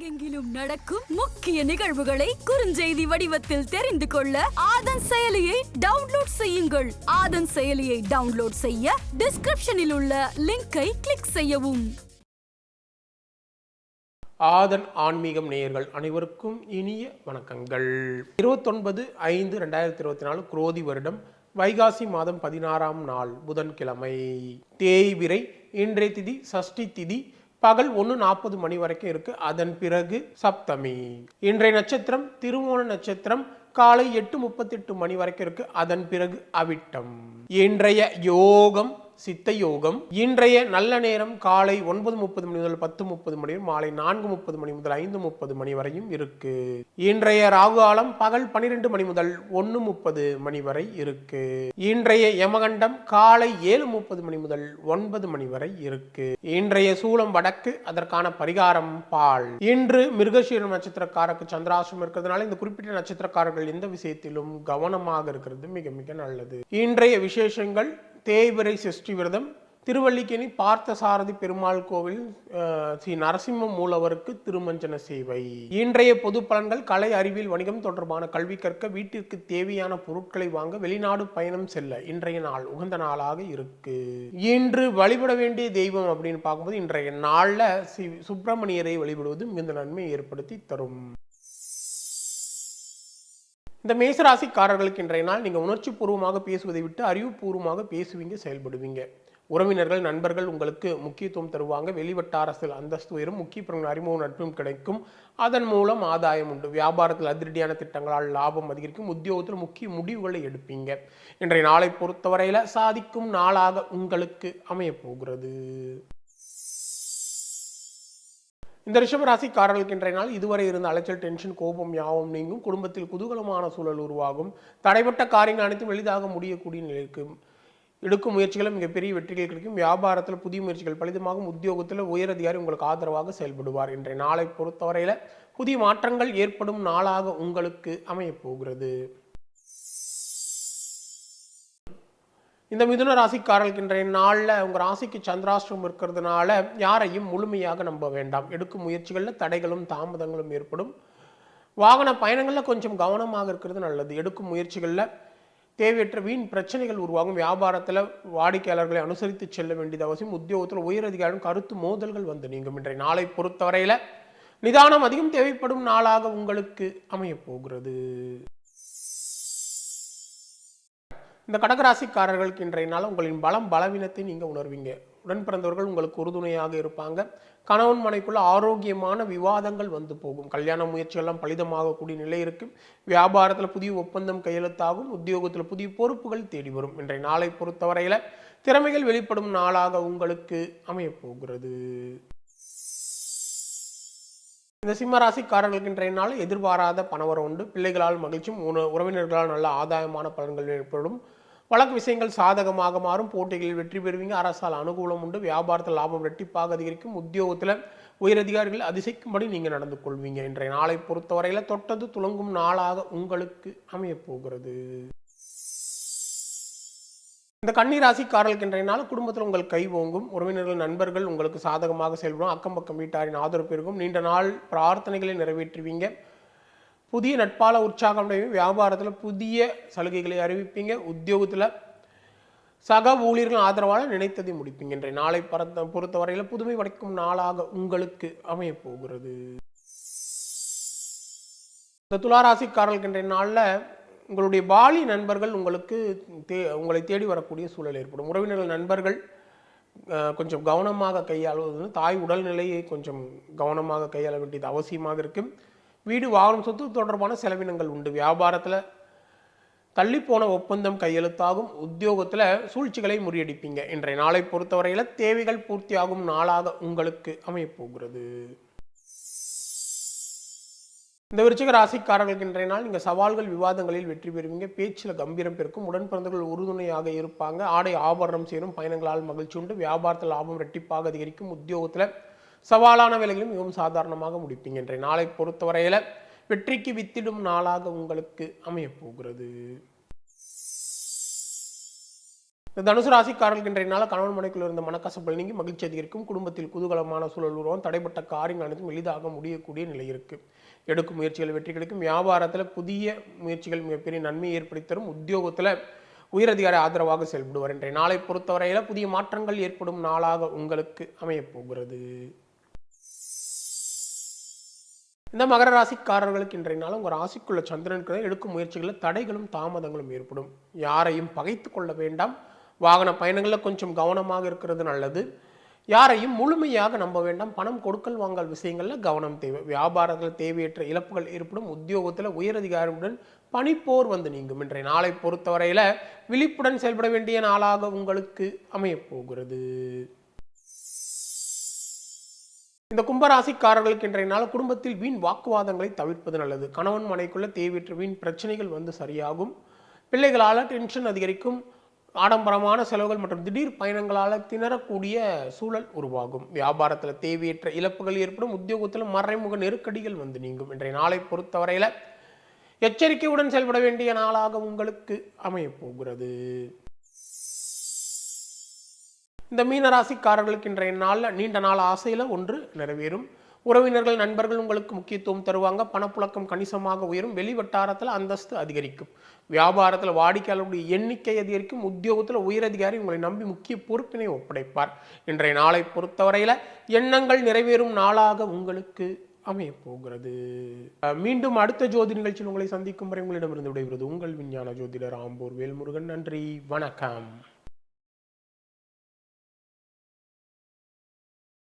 உலகெங்கிலும் நடக்கும் முக்கிய நிகழ்வுகளை குறுஞ்செய்தி வடிவத்தில் தெரிந்து கொள்ள ஆதன் செயலியை டவுன்லோட் செய்யுங்கள். ஆதன் செயலியை டவுன்லோட் செய்ய டிஸ்கிரிப்ஷனில் உள்ள லிங்கை கிளிக் செய்யவும். ஆதன் ஆன்மீகம் நேயர்கள் அனைவருக்கும் இனிய வணக்கங்கள். இருபத்தொன்பது ஐந்து ரெண்டாயிரத்தி இருபத்தி நாலு குரோதி வருடம் வைகாசி மாதம் பதினாறாம் நாள் புதன்கிழமை. தேய்விரை இன்றைய திதி சஷ்டி திதி பகல் ஒன்று நாற்பது மணி வரைக்கும் இருக்கு. அதன் பிறகு சப்தமி. இன்றைய நட்சத்திரம் திருவோண நட்சத்திரம் காலை எட்டு முப்பத்தெட்டு மணி வரைக்கும் இருக்கு. அதன் பிறகு அவிட்டம். இன்றைய யோகம் சித்த யோகம் இன்றைய நல்ல நேரம் காலை ஒன்பது முப்பது மணி முதல் பத்து முப்பது மணி மாலை நான்கு முப்பது மணி முதல் ஐந்து முப்பது மணி வரையும் இருக்கு. இன்றைய ராகு காலம் பகல் பனிரெண்டு மணி முதல் ஒன்று முப்பது மணி வரை இருக்கு. இன்றைய யமகண்டம் காலை ஏழு முப்பது மணி முதல் ஒன்பது மணி வரை இருக்கு. இன்றைய சூலம் வடக்கு அதற்கான பரிகாரம் பால். இன்று மிருகசீரம் நட்சத்திரக்காரருக்கு சந்திராசிரம் இருக்கிறதுனால இந்த குறிப்பிட்ட நட்சத்திரக்காரர்கள் எந்த விஷயத்திலும் கவனமாக இருக்கிறது மிக மிக நல்லது. இன்றைய விசேஷங்கள் தேய்பிரை சஷ்டி விரதம் திருவல்லிக்கேணி பார்த்தசாரதி பெருமாள் கோவில் ஸ்ரீ நரசிம்ம மூலவருக்கு திருமஞ்சன சேவை. இன்றைய பொது பலன்கள் கலை அறிவியல் வணிகம் தொடர்பான கல்வி கற்க வீட்டிற்கு தேவையான பொருட்களை வாங்க வெளிநாடு பயணம் செல்ல இன்றைய நாள் உகந்த நாளாக இருக்கு. இன்று வழிபட வேண்டிய தெய்வம் அப்படின்னு பார்க்கும்போது இன்றைய நாளில் ஸ்ரீ சுப்பிரமணியரை வழிபடுவது மிகுந்த நன்மை ஏற்படுத்தி தரும். இந்த மேசராசிக்காரர்களுக்கு இன்றைய நாள் நீங்கள் உணர்ச்சி பூர்வமாக பேசுவதை விட்டு அறிவுபூர்வமாக பேசுவீங்க செயல்படுவீங்க. உறவினர்கள் நண்பர்கள் உங்களுக்கு முக்கியத்துவம் தருவாங்க. வெளிவட்டாரத்தில் அந்தஸ்து உயரும். முக்கிய பிறகு அறிமுகம் நட்பும் கிடைக்கும். அதன் மூலம் ஆதாயம் உண்டு. வியாபாரத்தில் அதிரடியான திட்டங்களால் லாபம் அதிகரிக்கும். உத்தியோகத்தில் முக்கிய முடிவுகளை எடுப்பீங்க. இன்றைய நாளை பொறுத்தவரையில் சாதிக்கும் நாளாக உங்களுக்கு அமையப் போகிறது இந்த ரிஷப ராசிக்காரர்களுக்கு இன்றைய நாள் இதுவரை இருந்த அலைச்சல் டென்ஷன் கோபம் யாவும் நீங்கும். குடும்பத்தில் குதூகலமான சூழல் உருவாகும். தடைப்பட்ட காரியங்கள் அனைத்தும் எளிதாக முடியக்கூடிய நிலை இருக்கும் எடுக்கும் முயற்சிகளும் மிகப்பெரிய வெற்றிகள் கிடைக்கும். வியாபாரத்தில் புதிய முயற்சிகள் பலிதமாகும். உத்தியோகத்தில் உயரதிகாரி உங்களுக்கு ஆதரவாக செயல்படுவார். இன்றைய நாளை பொறுத்தவரையில் புதிய மாற்றங்கள் ஏற்படும் நாளாக உங்களுக்கு அமையப் இந்த மிதுன ராசிக்காரர்களுக்கு இன்றைய நாளில் உங்கள் ராசிக்கு சந்திராஷ்டிரம் இருக்கிறதுனால யாரையும் முழுமையாக நம்ப வேண்டாம். எடுக்கும் முயற்சிகளில் தடைகளும் தாமதங்களும் ஏற்படும். வாகன பயணங்களில் கொஞ்சம் கவனமாக இருக்கிறது நல்லது. எடுக்கும் முயற்சிகளில் தேவையற்ற வீண் பிரச்சனைகள் உருவாகும். வியாபாரத்தில் வாடிக்கையாளர்களை அனுசரித்து செல்ல வேண்டியது அவசியம். உத்தியோகத்தில் உயரதிகாரம் கருத்து மோதல்கள் வந்து நீங்கும். இன்றைய நாளை பொறுத்தவரையில் நிதானம் அதிகம் தேவைப்படும் நாளாக உங்களுக்கு அமையப் போகிறது. இந்த கடகராசிக்காரர்களுக்கு இன்றைய நாள் உங்களின் பலம் பலவீனத்தை நீங்கள் உணர்வீங்க. உடன் பிறந்தவர்கள் உங்களுக்கு உறுதுணையாக இருப்பாங்க. கணவன் மனைக்குள்ள ஆரோக்கியமான விவாதங்கள் வந்து போகும். கல்யாண முயற்சியெல்லாம் பலிதமாகக்கூடிய நிலை இருக்கும் வியாபாரத்தில் புதிய ஒப்பந்தம் கையெழுத்தாகும். உத்தியோகத்தில் புதிய பொறுப்புகள் தேடி வரும். இன்றைய நாளை பொறுத்தவரையில் திறமைகள் வெளிப்படும் நாளாக உங்களுக்கு அமையப்போகிறது இந்த சிம்மராசிக்காரர்களுக்கு இன்றைய நாள் எதிர்பாராத பணவரம் உண்டு. பிள்ளைகளால் மகிழ்ச்சியும் உறவினர்களால் நல்ல ஆதாயமான பலன்கள் ஏற்படும். வழக்கு விஷயங்கள் சாதகமாக மாறும். போட்டிகளில் வெற்றி பெறுவீங்க. அரசால் அனுகூலம் உண்டு. வியாபாரத்தில் லாபம் ரெட்டிப்பாக அதிகரிக்கும். உத்தியோகத்தில் உயரதிகாரிகள் அதிசயிக்கும்படி நீங்கள் நடந்து கொள்வீங்க. இன்றைய நாளை பொறுத்தவரையில் தொட்டது துளங்கும் நாளாக உங்களுக்கு அமையப் போகிறது. இந்த கன்னி ராசிக்காரர்களுக்கு இன்றைய நாள் குடும்பத்தில் உங்கள் கை ஓங்கும் உறவினர்கள் நண்பர்கள் உங்களுக்கு சாதகமாக செயல்படும் அக்கம் பக்கம் வீட்டாரின் ஆதரவு பெருகும். நீண்ட நாள் பிரார்த்தனைகளை நிறைவேற்றுவீங்க. புதிய நட்பால உற்சாகம் அடைவீங்க. வியாபாரத்தில் புதிய சலுகைகளை அறிவிப்பீங்க. உத்தியோகத்தில் சக ஊழியர்கள் ஆதரவால் நினைத்ததை முடிப்பீங்க இன்றைய நாளை பரத்த பொறுத்தவரையில் புதுமை படைக்கும் நாளாக உங்களுக்கு அமையப்போகிறது. இந்த துளாராசிக்காரர்களுக்கு இன்றைய நாளில் உங்களுடைய பாலி நண்பர்கள் உங்களுக்கு தே உங்களை தேடி வரக்கூடிய சூழல் ஏற்படும். உறவினர்கள் நண்பர்கள் கொஞ்சம் கவனமாக கையாளுவது தாய் உடல்நிலையை கொஞ்சம் கவனமாக கையாள வேண்டியது அவசியமாக இருக்கும். வீடு வாகனம் சொத்து தொடர்பான செலவினங்கள் உண்டு. வியாபாரத்தில் தள்ளிப்போன ஒப்பந்தம் கையெழுத்தாகும். உத்தியோகத்தில் சூழ்ச்சிகளை முறியடிப்பீங்க. இன்றைய நாளை பொறுத்தவரையில் தேவைகள் பூர்த்தியாகும் நாளாக உங்களுக்கு அமையப்போகிறது. இந்த விருச்சிக ராசிக்காரர்களுக்கு இன்றைய நாள் நீங்கள் சவால்கள் விவாதங்களில் வெற்றி பெறுவீங்க. பேச்சில் கம்பீரம் பெருக்கும் உடன் பிறந்தவர்கள் உறுதுணையாக இருப்பாங்க. ஆடை ஆபரணம் சேரும். பயணங்களால் மகிழ்ச்சி உண்டு. வியாபாரத்தில் லாபம் ரெட்டிப்பாக அதிகரிக்கும். உத்தியோகத்தில் சவாலான வேலைகளும் மிகவும் சாதாரணமாக முடிப்பீங்க. இன்றைய நாளை பொறுத்தவரையில் வெற்றிக்கு வித்திடும் நாளாக உங்களுக்கு அமையப்போகிறது இந்த தனுசு ராசிக்காரர்களுக்கு இன்றைய நாள் கணவன் மனைக்குள் இருந்த மனக்கசப்பல் நீங்கி மகிழ்ச்சி அதிகரிக்கும். குடும்பத்தில் குதூகலமான சூழல் உருவம் தடைப்பட்ட காரியங்கள் அனைத்தும் எளிதாக முடியக்கூடிய நிலை இருக்குது எடுக்கும் முயற்சிகள் வெற்றி கிடைக்கும் வியாபாரத்தில் புதிய முயற்சிகள் மிகப்பெரிய நன்மையை ஏற்படுத்தி தரும். உத்தியோகத்தில் உயரதிகாரி ஆதரவாக செயல்படுவார் இன்றைய நாளை பொறுத்தவரையில் புதிய மாற்றங்கள் ஏற்படும் நாளாக உங்களுக்கு அமையப்போகிறது இந்த மகர ராசிக்காரர்களுக்கு இன்றைய நாள் உங்கள் ராசிக்குள்ள சந்திரனுக்கு எடுக்கும் முயற்சிகளில் தடைகளும் தாமதங்களும் ஏற்படும். யாரையும் பகைத்து கொள்ள வேண்டாம். வாகன பயணங்களில் கொஞ்சம் கவனமாக இருக்கிறது நல்லது. யாரையும் முழுமையாக நம்ப வேண்டாம். பணம் கொடுக்கல் வாங்கல் விஷயங்களில் கவனம் தேவை. வியாபாரத்தில் தேவையற்ற இழப்புகள் ஏற்படும். உத்தியோகத்தில் உயரதிகாரியுடன் பணிப்போர் வந்து நீங்கும். இன்றைய நாளை பொறுத்தவரையில் விழிப்புடன் செயல்பட வேண்டிய நாளாக உங்களுக்கு அமையப்போகிறது இந்த கும்பராசிக்காரர்களுக்கு இன்றைய நாள் குடும்பத்தில் வீண் வாக்குவாதங்களை தவிர்ப்பது நல்லது. கணவன் மனைக்குள்ள தேவையற்ற வீண் பிரச்சனைகள் வந்து சரியாகும். பிள்ளைகளால் டென்ஷன் அதிகரிக்கும். ஆடம்பரமான செலவுகள் மற்றும் திடீர் பயணங்களால் திணறக்கூடிய சூழல் உருவாகும். வியாபாரத்தில் தேவையற்ற இழப்புகள் ஏற்படும் உத்தியோகத்தில் மறைமுக நெருக்கடிகள் வந்து நீங்கும். இன்றைய நாளை பொறுத்தவரையில் எச்சரிக்கையுடன் செயல்பட வேண்டிய நாளாக உங்களுக்கு அமையப்போகிறது இந்த மீனராசிக்காரர்களுக்கு இன்றைய நாளில் நீண்ட நாள் ஆசையில் ஒன்று நிறைவேறும். உறவினர்கள் நண்பர்கள் உங்களுக்கு முக்கியத்துவம் தருவாங்க. பணப்புழக்கம் கணிசமாக உயரும். வெளி வட்டாரத்தில் அந்தஸ்து அதிகரிக்கும். வியாபாரத்தில் வாடிக்கையாளர்களுடைய எண்ணிக்கை அதிகரிக்கும். உத்தியோகத்தில் உயரதிகாரி உங்களை நம்பி முக்கிய பொறுப்பினை ஒப்படைப்பார். இன்றைய நாளை பொறுத்தவரையில் எண்ணங்கள் நிறைவேறும் நாளாக உங்களுக்கு அமையப் போகிறது மீண்டும் அடுத்த ஜோதி நிகழ்ச்சியில் உங்களை சந்திக்கும் வரை உங்களிடமிருந்து விடைபெறுவது உங்கள் விஞ்ஞான ஜோதிடர் ஆம்பூர் வேல்முருகன். நன்றி. வணக்கம்.